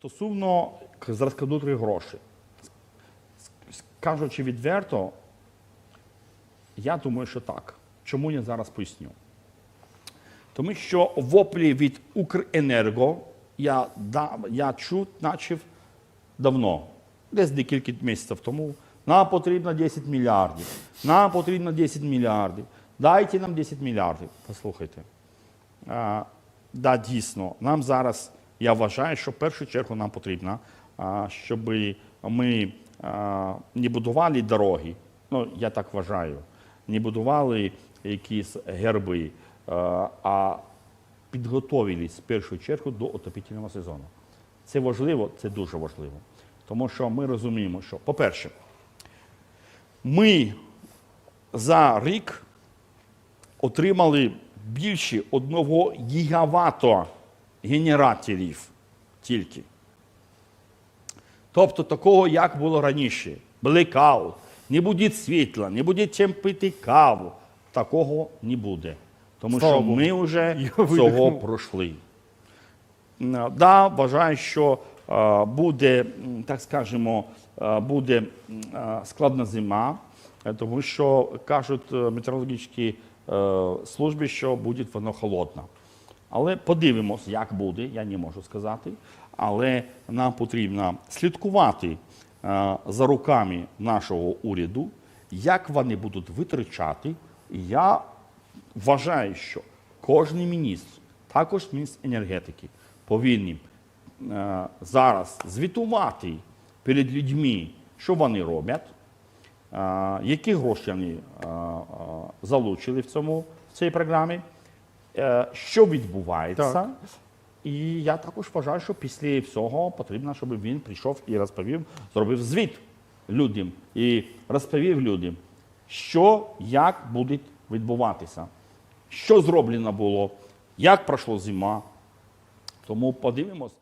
Стосовно розкрадутих грошей. Кажучи відверто, я думаю, що так. Чому я зараз поясню? Тому що воплі від Укренерго я, я чув, начав давно, десь декілька місяців тому. Нам потрібно 10 мільярдів. Нам потрібно 10 мільярдів. Дайте нам 10 мільярдів. Послухайте. А, да, дійсно, нам зараз, я вважаю, що в першу чергу нам потрібно, щоб ми не будували дороги, ну, я так вважаю, не будували якісь герби, а, підготовились в першу чергу до отопительного сезону. Це важливо, це дуже важливо. Тому що ми розуміємо, що, по-перше, ми за рік отримали більше одного гігавато генераторів тільки. Тобто такого, як було раніше. Блекаут, не буде світла, не буде чим пити каву. Такого не буде. Тому Слава що Богу. ми вже Я цього видихнув. пройшли. М, Да, вважаю, що е, буде, м, так скажемо, е, буде м, е, складна зима, е, тому що кажуть е, метеорологічні е, служби, що буде воно холодно. Але подивимось, як буде, я не можу сказати. Але нам потрібно слідкувати е, за руками нашого уряду, як вони будуть витрачати. Я вважаю, що кожен міністр, також міністр енергетики, повинні е, зараз звітувати перед людьми, що вони роблять, е, які гроші вони залучили в, цьому, в цій програмі, що відбувається. Так. І я також вважаю, що після всього потрібно, щоб він прийшов і розповів, зробив звіт людям і розповів людям, що як буде відбуватися, що зроблено було, як пройшла зима. Тому подивимось.